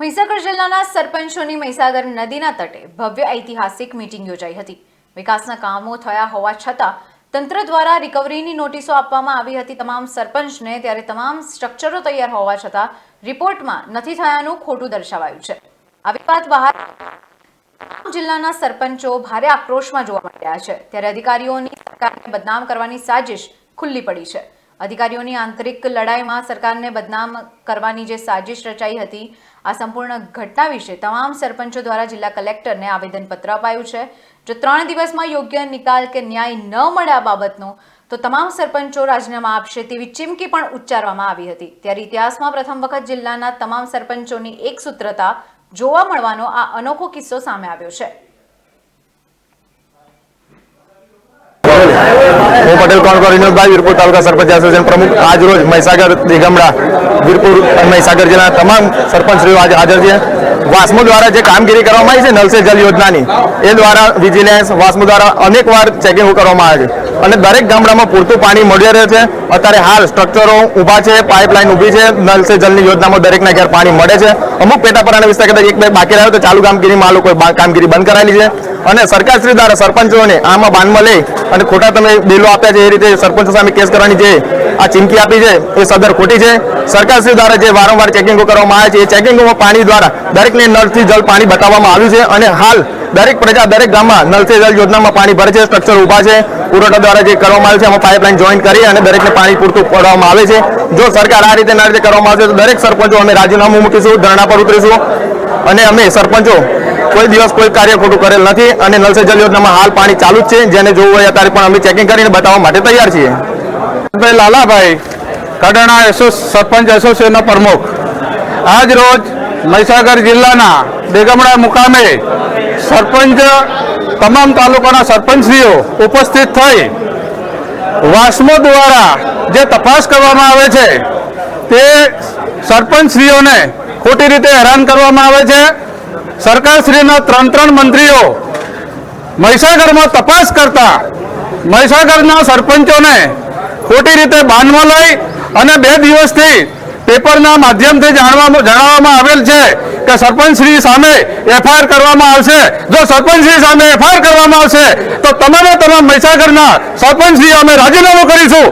મહીસાગર જિલ્લાના સરપંચોની મહીસાગર નદીના તટે ભવ્ય ઐતિહાસિક મીટિંગ યોજાઈ હતી. વિકાસના કામો થયા હોવા છતાં તંત્ર દ્વારા રિકવરીની નોટિસો આપવામાં આવી હતી તમામ સરપંચને. ત્યારે તમામ સ્ટ્રક્ચરો તૈયાર હોવા છતાં રિપોર્ટમાં નથી થયાનું ખોટું દર્શાવાયું છે. આવી વાત બહાર જિલ્લાના સરપંચો ભારે આક્રોશમાં જોવા મળ્યા છે. ત્યારે અધિકારીઓની સરકારને બદનામ કરવાની સાજિશ ખુલ્લી પડી છે. અધિકારીઓની આંતરિક લડાઈમાં સરકારને બદનામ કરવાની જે સાજિશ રચાઈ હતી, આ સંપૂર્ણ ઘટના વિશે તમામ સરપંચો દ્વારા જિલ્લા કલેક્ટરને આવેદનપત્ર અપાયું છે. જો ત્રણ દિવસમાં યોગ્ય નિકાલ કે ન્યાય ન મળે આ બાબતનો, તો તમામ સરપંચો રાજીનામા આપશે તેવી ચીમકી પણ ઉચ્ચારવામાં આવી હતી. ત્યારે ઇતિહાસમાં પ્રથમ વખત જિલ્લાના તમામ સરપંચોની એક સૂત્રતા જોવા મળવાનો આ અનોખો કિસ્સો સામે આવ્યો છે. પટેલ કોણકોર વિનોદભાઈ, વીરપુર તાલુકા સરપંચ એસોસિએશન પ્રમુખ, આજ રોજ મહીસાગર, દિગમડા, વીરપુર મહીસાગર જિલ્લાના તમામ સરપંચશ્રીઓ આજે હાજર છે. વાસ્મો દ્વારા જે કામગીરી કરવામાં આવી છે નલ જલ યોજનાની, એ દ્વારા વિજિલન્સ વાસ્મો દ્વારા અનેક વાર ચેકિંગ કરવામાં આવે છે. અને દરેક ગામડામાં પૂરતું પાણી મળી રહે છે. અત્યારે હાલ સ્ટ્રક્ચરો ઊભા છે પાઇપલાઇન ઊભી છે નલ સે જલની યોજનામાં દરેકના ઘેર પાણી મળે છે. અમુક પેટાપરાના વિસ્તાર કદાચ એક બે બાકી રહ્યો તો ચાલુ કામગીરીમાં આ કામગીરી બંધ કરાયેલી છે. અને સરકારશ્રી દ્વારા સરપંચોને આમાં બાનમાં લઈ અને ખોટા તમે બિલો આપ્યા છે, એ રીતે સરપંચો સામે કેસ કરવાની જે આ ચીમકી આપી છે, એ સદર ખોટી છે. સરકારશ્રી દ્વારા જે વારંવાર ચેકિંગો કરવામાં આવે છે, એ ચેકિંગોમાં પાણી દ્વારા દરેકને નળથી જલ પાણી બતાવવામાં આવ્યું છે અને હાલ દરેક પ્રજા, દરેક ગામમાં નલ સે જલ યોજનામાં પાણી ભરે છે સ્ટ્રક્ચર ઊભા છે. પુરવઠા દ્વારા જે કરવામાં આવ્યું છે, એમાં પાઇપલાઇન જોઈન કરી અને દરેકને પાણી પૂરતું પડવામાં આવે છે. જો સરકાર આ રીતે ના રીતે કરવામાં આવશે, તો દરેક સરપંચો અમે રાજીનામું મૂકીશું, ધરણા પર ઉતરીશું. અને અમે સરપંચો કોઈ દિવસ કોઈ કાર્ય ખોટું કરેલ નથી અને નલ સે જલ યોજનામાં હાલ પાણી ચાલુ જ છે. જેને જોવું હોય અત્યારે પણ અમે ચેકિંગ કરીને બતાવવા માટે તૈયાર છીએ. ભાઈ લાલાભાઈ કડાણા એસો સરપંચ એસોસિએશનના પ્રમુખ. આજ રોજ મહીસાગર જિલ્લાના બેગમડા મુકામે સરપંચ, તમામ તાલુકાના સરપંચશ્રીઓ ઉપસ્થિત થઈ વાસ્મો દ્વારા જે તપાસ કરવામાં આવે છે, તે સરપંચશ્રીઓને ખોટી રીતે હેરાન કરવામાં આવે છે. સરકારશ્રીના ત્રણ ત્રણ મંત્રીઓ મહીસાગરમાં તપાસ કરતા મહીસાગરના સરપંચોને ખોટી રીતે બાનમાં લઈ અને બે દિવસથી પેપરના માધ્યમથી જાણવા જણાવવામાં આવેલ છે કે સરપંચશ્રી સામે એફઆઈઆર કરવામાં આવશે. જો સરપંચશ્રી સામે એફઆઈઆર કરવામાં આવશે, તો તમામે તમામ મહીસાગરના સરપંચશ્રી અમે રાજીનામું કરીશું.